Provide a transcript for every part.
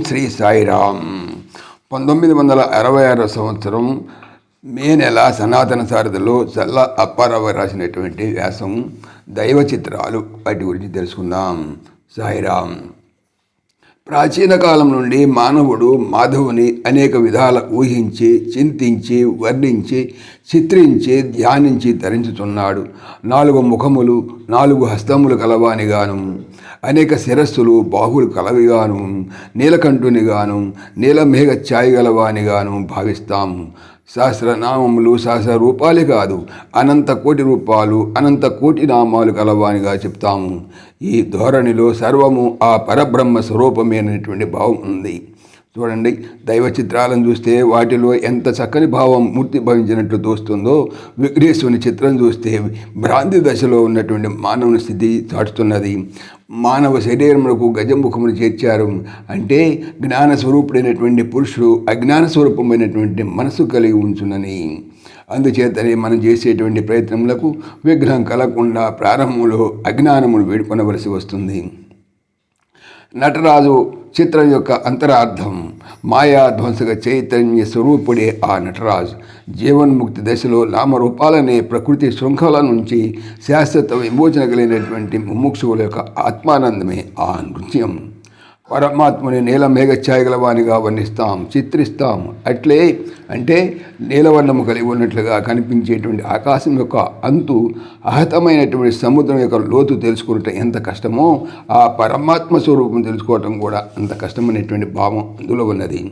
శ్రీ సాయిరామ్. పంతొమ్మిది వందల అరవై ఆరో సంవత్సరం మే నెల సనాతన సారథిలో చల్ల అప్పారావు రాసినటువంటి వ్యాసం దైవ చిత్రాలు వాటి గురించి తెలుసుకుందాం. సాయిరామ్. ప్రాచీన కాలం నుండి మానవుడు మాధవుని అనేక విధాల ఊహించి చింతించి వర్ణించి చిత్రించి ధ్యానించి ధరించుతున్నాడు నాలుగు ముఖములు నాలుగు హస్తములు కలవానిగాను అనేక శిరస్సులు బాహులు కలవిగాను నీలకంఠునిగాను నీలమేఘ ఛాయగలవానిగాను భావిస్తాము సహస్రనామములు సహస్ర రూపాలే కాదు అనంత కోటి రూపాలు అనంత కోటి నామాలు కలవానిగా చెప్తాము. ఈ ధోరణిలో సర్వము ఆ పరబ్రహ్మ స్వరూపమైనటువంటి భావం ఉంది. చూడండి దైవ చిత్రాలను చూస్తే వాటిలో ఎంత చక్కని భావం మూర్తి భవించినట్లు తోస్తుందో విఘ్నేశ్వరుని చిత్రం చూస్తే భ్రాంతి దశలో ఉన్నటువంటి మానవుని స్థితి చాటుతున్నది. మానవ శరీరములకు గజముఖమును చేర్చారు. అంటే జ్ఞాన స్వరూపుడైనటువంటి పురుషుడు అజ్ఞాన స్వరూపమైనటువంటి మనసు కలిగి ఉంచునని. అందుచేతనే మనం చేసేటువంటి ప్రయత్నములకు విఘ్నం కలగకుండా ప్రారంభంలో అజ్ఞానములు వేడుకొనవలసి వస్తుంది. నటరాజు చిత్రం యొక్క అంతరార్థం. మాయాధ్వంసక చైతన్య స్వరూపుడే ఆ నటరాజు. జీవన్ముక్తి దశలో నామరూపాలనే ప్రకృతి శృంఖల నుంచి శాశ్వత విమోచన కలిగినటువంటి ముముక్షువుల యొక్క ఆత్మానందమే ఆ నృత్యం. పరమాత్మని నీల మేఘఛాయగలవానిగా వర్ణిస్తాం చిత్రిస్తాం. అట్లే అంటే నీలవర్ణము కలిగి ఉన్నట్లుగా కనిపించేటువంటి ఆకాశం యొక్క అంతు అహతమైనటువంటి సముద్రం యొక్క లోతు తెలుసుకున్నట్టు ఎంత కష్టమో ఆ పరమాత్మ స్వరూపం తెలుసుకోవటం కూడా అంత కష్టమైనటువంటి భావం అందులో ఉన్నది.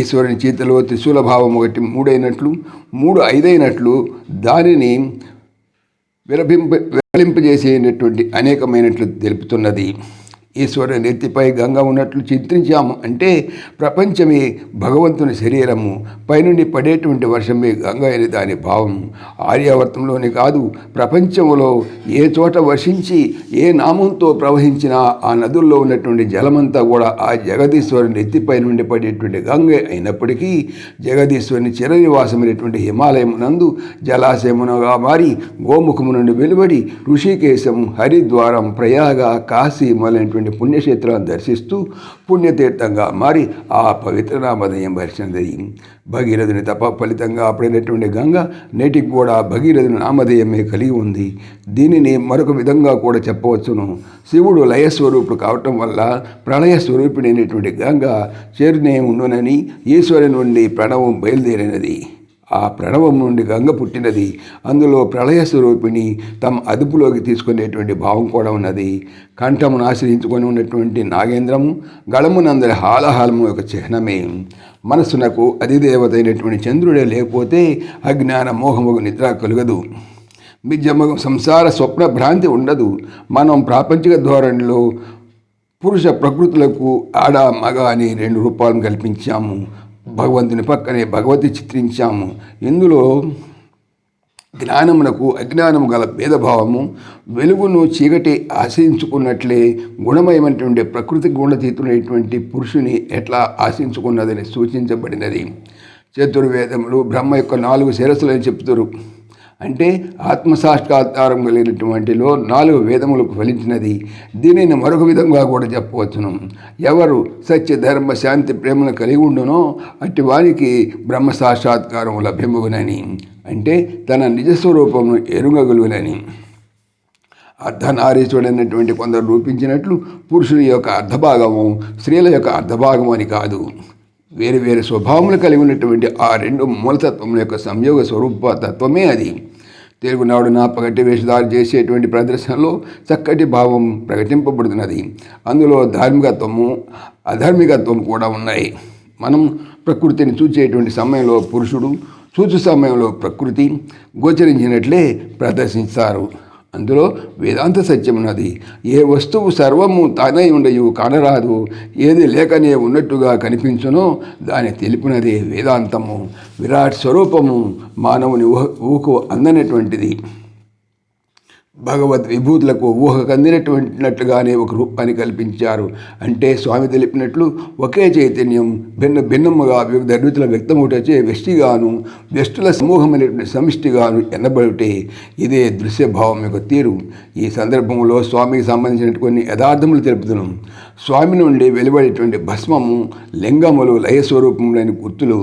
ఈశ్వరుని చేతిలో త్రిశూల భావం ఒకటి మూడైనట్లు మూడు ఐదైనట్లు దానిని విరభింప విరలింపజేసేటటువంటి అనేకమైనట్లు తెలుపుతున్నది. ఈశ్వరుని నెత్తిపై గంగ ఉన్నట్లు చిత్రించాము అంటే ప్రపంచమే భగవంతుని శరీరము. పైనుండి పడేటువంటి వర్షమే గంగ అని దాని భావం. ఆర్యావర్తంలోనే కాదు ప్రపంచంలో ఏ చోట వర్షించి ఏ నామంతో ప్రవహించినా ఆ నదుల్లో ఉన్నటువంటి జలమంతా కూడా ఆ జగదీశ్వరుని నెత్తిపై నుండి పడేటువంటి గంగ అయినప్పటికీ జగదీశ్వరుని చిరనివాసమైనటువంటి హిమాలయమునందు జలాశయమునగా మారి గోముఖము నుండి వెలువడి ఋషికేశం హరిద్వారం ప్రయాగ కాశీ మొదలైనటువంటి పుణ్యక్షేత్రాలను దర్శిస్తూ పుణ్యతీర్థంగా మారి ఆ పవిత్ర నామధేయం భరిచినది భగీరథుని తప ఫలితంగా అప్పుడైనటువంటి గంగ నేటికి కూడా భగీరథుని నామధేయమే కలిగి ఉంది. దీనిని మరొక విధంగా కూడా చెప్పవచ్చును. శివుడు లయస్వరూపుడు కావటం వల్ల ప్రళయ స్వరూపిణైనటువంటి గంగ చేరునే ఉండునని ఈశ్వరుని నుండి ప్రణవం బయలుదేరినది. ఆ ప్రణవం నుండి గంగ పుట్టినది. అందులో ప్రళయ స్వరూపిణి తమ అదుపులోకి తీసుకునేటువంటి భావం కూడా ఉన్నది. కంఠమును ఆశ్రయించుకొని ఉన్నటువంటి నాగేంద్రము గళమునందరి హాలహాలము యొక్క చిహ్నమే. మనస్సునకు అధిదేవత అయినటువంటి చంద్రుడే లేకపోతే అజ్ఞాన మోహముకు నిద్ర కలుగదు. మిజ్జమగం సంసార స్వప్న భ్రాంతి ఉండదు. మనం ప్రాపంచిక ధోరణిలో పురుష ప్రకృతులకు ఆడ మగ అని రెండు రూపాలను కల్పించాము. భగవంతుని పక్కనే భగవతి చిత్రించాము. ఇందులో జ్ఞానమునకు అజ్ఞానము గల భేదభావము వెలుగును చీకటి ఆశించుకున్నట్లే గుణమయమైనటువంటి ప్రకృతి గుణతీతుడైనటువంటి పురుషుని ఎట్లా ఆశించుకున్నదని సూచించబడినది. చతుర్వేదములు బ్రహ్మ యొక్క నాలుగు శిరస్సులని చెప్తారు. అంటే ఆత్మసాక్షాత్కారం కలిగినటువంటిలో నాలుగు వేదములకు ఫలించినది. దీనిని మరొక విధంగా కూడా చెప్పవచ్చును. ఎవరు సత్య ధర్మ శాంతి ప్రేమను కలిగి ఉండునో అట్టి వారికి బ్రహ్మ సాక్షాత్కారం లభ్యమగునని. అంటే తన నిజస్వరూపమును ఎరుగగలుగునని. అర్ధనారీశ్వరుడైనటువంటి కొందరు రూపించినట్లు పురుషుని యొక్క అర్ధభాగము స్త్రీల యొక్క అర్ధభాగము అని కాదు. వేరు వేరు స్వభావములు కలిగి ఉన్నటువంటి ఆ రెండు మూలతత్వముల యొక్క సంయోగ స్వరూప తత్వమే అది. తెలుగునాడు నా పగటి వేషధారు చేసేటువంటి ప్రదర్శనలో చక్కటి భావం ప్రకటింపబడుతున్నది. అందులో ధార్మికత్వము అధార్మికత్వం కూడా ఉన్నాయి. మనం ప్రకృతిని చూచేటువంటి సమయంలో పురుషుడు చూచు సమయంలో ప్రకృతి గోచరించినట్లే ప్రదర్శిస్తారు. అందులో వేదాంత సత్యమున్నది ఏ వస్తువు సర్వము తానై ఉండయు కానరాదు. ఏది లేకనే ఉన్నట్టుగా కనిపించునో దాని తెలిపినదే వేదాంతము. విరాట్ స్వరూపము మానవుని ఊహ ఊహకు అందనటువంటిది. భగవద్ విభూతులకు ఊహ కందినటువంటినట్లుగానే ఒక రూపాన్ని కల్పించారు. అంటే స్వామి తెలిపినట్లు ఒకే చైతన్యం భిన్న భిన్నముగా వివిధ రీతుల వ్యక్తమవుటచే వ్యష్టిగాను వ్యష్టుల సమూహమైనటువంటి సమిష్టిగాను ఎన్నబడితే ఇదే దృశ్యభావం యొక్క తీరు. ఈ సందర్భంలో స్వామికి సంబంధించినటువంటి కొన్ని యథార్థములు తెలుపుతున్నాం స్వామి నుండి వెలువడేటువంటి భస్మము లింగములు లయస్వరూపములైన గుర్తులు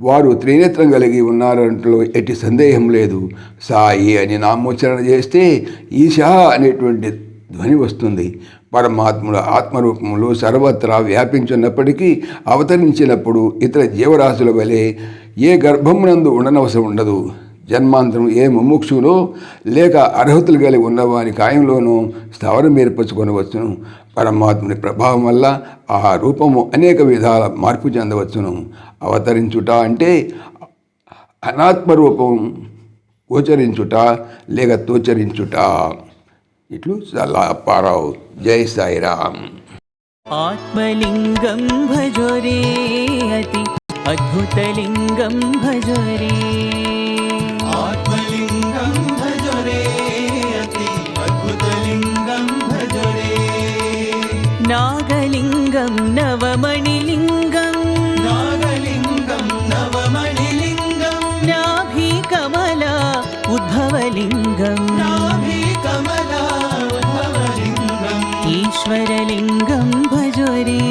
వారు త్రినేత్రం కలిగి ఉన్నారంటలో ఎట్టి సందేహం లేదు. సాయి అని నామోచ్చరణ చేస్తే ఈశా అనేటువంటి ధ్వని వస్తుంది. పరమాత్ముల ఆత్మరూపములు సర్వత్రా వ్యాపించున్నప్పటికీ అవతరించినప్పుడు ఇతర జీవరాశుల వలె ఏ గర్భమునందు ఉండనవసరం ఉండదు. జన్మాంతరం ఏ ముముక్షులో లేక అర్హతలు కలిగి ఉన్నవారి కాయంలోనూ స్థావరం ఏర్పరచుకొనవచ్చును. పరమాత్ముని ప్రభావం వల్ల ఆ రూపము అనేక విధాల మార్పు చెందవచ్చును. అవతరించుట అంటే అనాత్మరూపం గోచరించుట లేక తోచరించుట. ఇట్లు చాలా పారావు జై సాయిరామ్. ఆత్మలింగం భజోరే అతి అద్భుతలింగం భజోరే. आत्मलिङ्गं भजो रे अति अद्भुतलिङ्गं भजो रे नागलिङ्गं नवमणिलिङ्गं। नागलिङ्गं नवमणिलिङ्गं। नाभिकमला उद्भवलिङ्गम् नाभिकमला उद्भवलिङ्गम् ईश्वरलिङ्गं भजो रे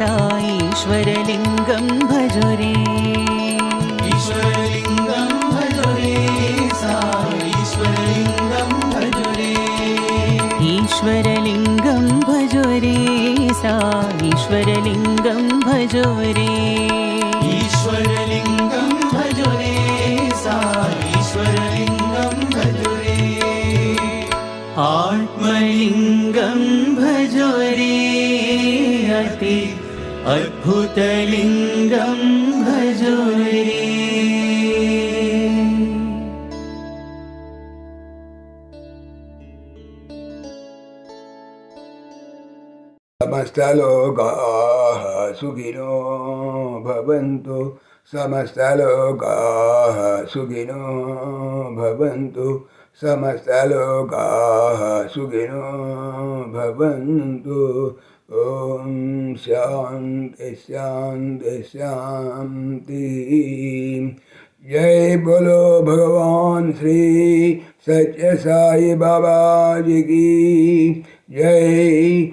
सा ईश्वरलिङ्गं ഈശ്വരലിംഗം ഭജോരേ. ഈശ്വരലിംഗം ഭജോരേ ഈശ്വരലിംഗം ഭജോരേ. ആത്മലിംഗം ഭജോരേ അതി അത്ഭുതലിംഗം ഭജോരേ. समस्तलोकाः सुखिनो भवन्तु। समस्तलोकाः सुखिनो भवन्तु। समस्तलोकाः सुखिनो भवन्तु। ॐ शान्ति शान्ति शान्ति। जय बोलो भगवान श्री सत्य साई बाबा जी की। जय